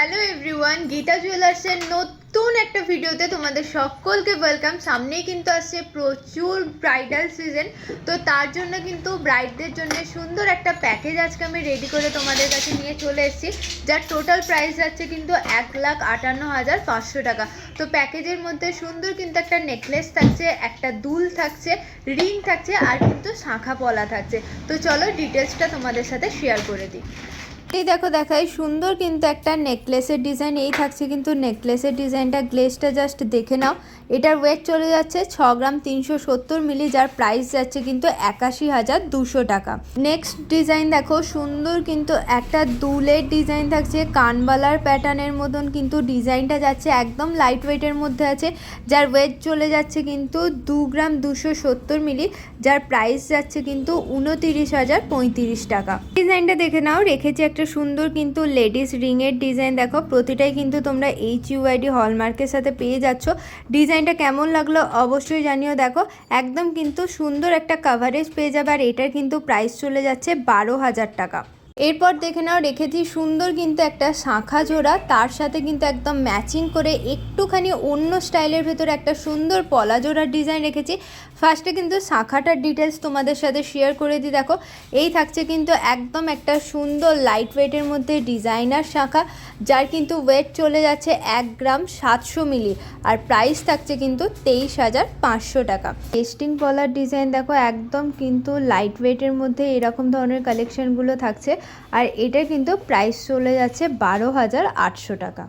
Hello everyone Gita জুয়েলার্সের নতুন একটা ভিডিওতে তোমাদের সকলকে ওয়েলকাম সামনেই কিন্তু আসছে প্রচুর ব্রাইডাল সিজন তো তার জন্য কিন্তু ব্রাইডদের জন্য সুন্দর একটা প্যাকেজ আজকে আমি রেডি করে তোমাদের কাছে নিয়ে চলে এসেছি, যার টোটাল প্রাইস যাচ্ছে কিন্তু এক লাখ আটান্ন হাজার পাঁচশো টাকা। তো প্যাকেজের মধ্যে সুন্দর কিন্তু একটা নেকলেস থাকছে, একটা দুল থাকছে রিং থাকছে, আর কিন্তু শাঁখা পলা থাকছে। তো চলো ডিটেলসটা তোমাদের সাথে শেয়ার করে দিই। এই দেখো, দেখাই, সুন্দর কিন্তু একটা নেকলেসের ডিজাইন এই থাকছে কিন্তু নেকলেসের ডিজাইনটা গ্লেসটা জাস্ট দেখে নাও। এটার ওয়েট চলে যাচ্ছে ছ গ্রাম তিনশো সত্তর মিলি যার প্রাইস যাচ্ছে কিন্তু একাশি হাজার দুশো টাকা। নেক্সট ডিজাইন দেখো, সুন্দর কিন্তু একটা দুলের ডিজাইন থাকছে। কানবালার প্যাটার্নের মতন কিন্তু ডিজাইনটা যাচ্ছে, একদম লাইট ওয়েটের মধ্যে আছে। যার ওয়েট চলে যাচ্ছে কিন্তু দু গ্রাম দুশো সত্তর মিলি যার প্রাইস যাচ্ছে কিন্তু উনতিরিশ হাজার পঁয়ত্রিশ টাকা। ডিজাইনটা দেখে নাও, রেখেছি সুন্দর কিন্তু লেডিস রিংয়ের ডিজাইন। দেখো, প্রতিটাই কিন্তু তোমরা এইচ ইউআইডি হলমার্কের সাথে পেয়ে যাচ্ছ। ডিজাইনটা কেমন লাগল অবশ্যই জানিও। দেখো, একদম কিন্তু সুন্দর একটা কাভারেজ পেয়ে যাবে আর এটার কিন্তু প্রাইস চলে যাচ্ছে বারো হাজার টাকা। এরপর দেখে নাও, রেখেছি সুন্দর কিন্তু একটা শাঁখা জোড়া। তার সাথে কিন্তু একদম ম্যাচিং করে একটুখানি অন্য স্টাইলের ভেতরে একটা সুন্দর পলা জোড়ার ডিজাইন রেখেছি। ফার্স্টে কিন্তু শাঁখাটার ডিটেলস তোমাদের সাথে শেয়ার করে দিই, দেখো। এই থাকছে কিন্তু একদম একটা সুন্দর লাইট ওয়েটের মধ্যে ডিজাইনার শাঁখা, যার কিন্তু ওয়েট চলে যাচ্ছে এক গ্রাম সাতশো মিলি, আর প্রাইস থাকছে কিন্তু তেইশ হাজার পাঁচশো টাকা। টেস্টিং পলার ডিজাইন দেখো, একদম কিন্তু লাইট ওয়েটের মধ্যে এরকম ধরনের কালেকশনগুলো থাকছে। আর এটা কিন্তু প্রাইস চলে যাচ্ছে বারো হাজার আটশো টাকা।